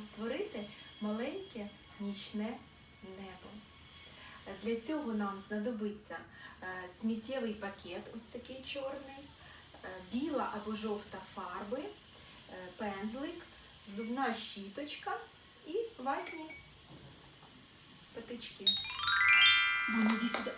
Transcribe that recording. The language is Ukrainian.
створити маленьке нічне небо. Для цього нам знадобиться е, сміттєвий пакет, ось такий чорний, е, біла або жовта фарби, е, пензлик, зубна щіточка і ватні патички. Мамо, іди сюди.